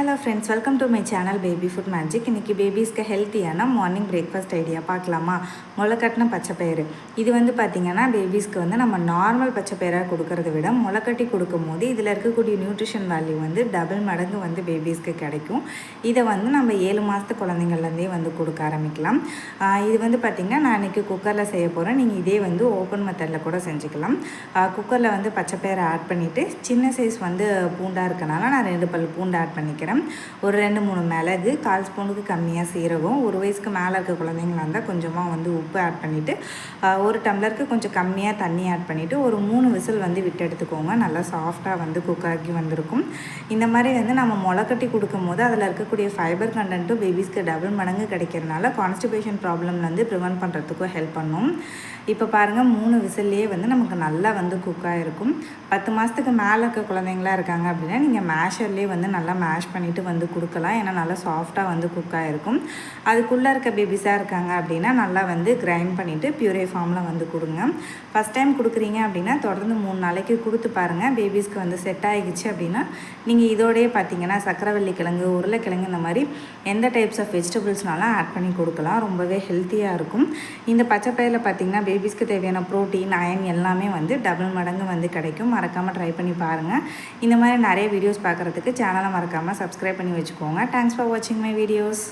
Hello friends welcome to my channel baby food magic இன்றைக்கி பேபிஸ்க்கு ஹெல்த்தியான மார்னிங் பிரேக்ஃபாஸ்ட் ஐடியா பார்க்கலாமா? முளைக்கட்டின பச்சைப்பயிறு. இது வந்து பார்த்திங்கன்னா பேபிஸ்க்கு வந்து நம்ம நார்மல் பச்சைப்பயிராக கொடுக்கறத விட முளைக்கட்டி கொடுக்கும் போது இதில் இருக்கக்கூடிய நியூட்ரிஷன் வேல்யூ வந்து டபுள் மடங்கு வந்து பேபிஸ்க்கு கிடைக்கும். இதை வந்து நம்ம ஏழு மாதத்து குழந்தைங்கள்லேருந்தே வந்து கொடுக்க ஆரம்பிக்கலாம். இது வந்து பார்த்திங்கன்னா நான் இன்றைக்கி குக்கரில் செய்ய போகிறேன் நீங்கள் இதே வந்து ஓப்பன் மெத்தடில் கூட செஞ்சுக்கலாம். குக்கரில் வந்து பச்சைப்பயிரை ஆட் பண்ணிவிட்டு சின்ன சைஸ் வந்து பூண்டாக இருக்கனால நான் ரெண்டு பல் பூண்டு ஆட் பண்ணிக்கிறேன். ஒரு ரெண்டு மூணு மிளகு கால் ஸ்பூனுக்கு கம்மியாக சீரகம் ஒரு வயசுக்கு மேலே இருக்க குழந்தைங்களா இருந்தால் கொஞ்சமாக வந்து உப்பு ஆட் பண்ணிவிட்டு ஒரு டம்ளருக்கு கொஞ்சம் கம்மியாக தண்ணி ஆட் பண்ணிவிட்டு ஒரு மூணு விசில் வந்து விட்டு எடுத்துக்கோங்க. நல்லா சாஃப்டாக வந்து குக் ஆகி வந்திருக்கும். இந்த மாதிரி வந்து நம்ம முளைக்கட்டி கொடுக்கும் போது அதில் இருக்கக்கூடிய ஃபைபர் கண்டென்ட்டும் பேபிஸ்க்கு டபுள் மடங்கு கிடைக்கிறதுனால கான்ஸ்டிபேஷன் ப்ராப்ளம்லேருந்து ப்ரிவென்ட் பண்ணுறதுக்கும் ஹெல்ப் பண்ணும். இப்போ பாருங்கள் மூணு விசில்லையே வந்து நமக்கு நல்லா வந்து குக் ஆகிருக்கும் பத்து மாதத்துக்கு மேலே இருக்க குழந்தைங்களா இருக்காங்க அப்படின்னா நீங்கள் மேஷர்லேயே வந்து நல்லா மேஷ் பண்ணிவிட்டு வந்து கொடுக்கலாம். ஏன்னா நல்லா சாஃப்டாக வந்து குக் ஆகிருக்கும் அதுக்குள்ளே இருக்க பேபிஸாக இருக்காங்க அப்படின்னா நல்லா வந்து கிரைண்ட் பண்ணிவிட்டு பியூரே ஃபார்மில் வந்து கொடுங்க. ஃபஸ்ட் டைம் கொடுக்குறீங்க அப்படின்னா தொடர்ந்து மூணு நாளைக்கு கொடுத்து பாருங்கள் பேபிஸ்க்கு வந்து செட் ஆகிடுச்சு அப்படின்னா நீங்கள் இதோடையே பார்த்தீங்கன்னா சக்கரவள்ளி கிழங்கு உருளைக்கிழங்கு இந்த மாதிரி எந்த டைப்ஸ் ஆஃப் வெஜிடபிள்ஸ்னாலும் ஆட் பண்ணி கொடுக்கலாம். ரொம்பவே ஹெல்த்தியாக இருக்கும். இந்த பச்சை பயிரில் பார்த்தீங்கன்னா பேபிஸ்க்கு தேவையான ப்ரோட்டீன் அயன் எல்லாமே வந்து டபுள் மடங்கு வந்து கிடைக்கும். மறக்காமல் ட்ரை பண்ணி பாருங்கள் இந்த மாதிரி நிறைய வீடியோஸ் பார்க்குறதுக்கு சேனலை மறக்காமல் சப்ஸ்கிரைப் பண்ணி வச்சுக்கோங்க. தேங்க்ஸ் ஃபார் வாட்சிங் மை வீடியோஸ்